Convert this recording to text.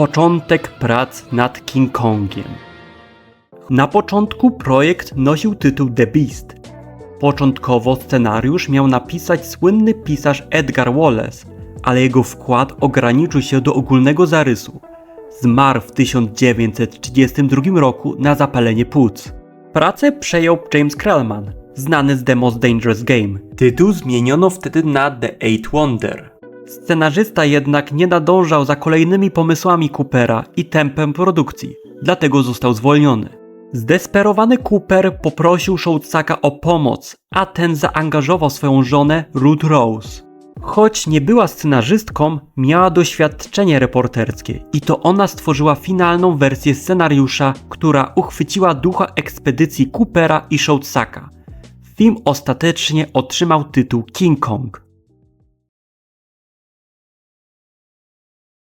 początek prac nad King Kongiem. Na początku projekt nosił tytuł The Beast. Początkowo scenariusz miał napisać słynny pisarz Edgar Wallace, ale jego wkład ograniczył się do ogólnego zarysu. Zmarł w 1932 roku na zapalenie płuc. Pracę przejął James Krellman, znany z The Most Dangerous Game. Tytuł zmieniono wtedy na The Eight Wonder. Scenarzysta jednak nie nadążał za kolejnymi pomysłami Coopera i tempem produkcji, dlatego został zwolniony. Zdesperowany Cooper poprosił Shoutsaka o pomoc, a ten zaangażował swoją żonę Ruth Rose. Choć nie była scenarzystką, miała doświadczenie reporterskie i to ona stworzyła finalną wersję scenariusza, która uchwyciła ducha ekspedycji Coopera i Shoutsaka. Film ostatecznie otrzymał tytuł King Kong.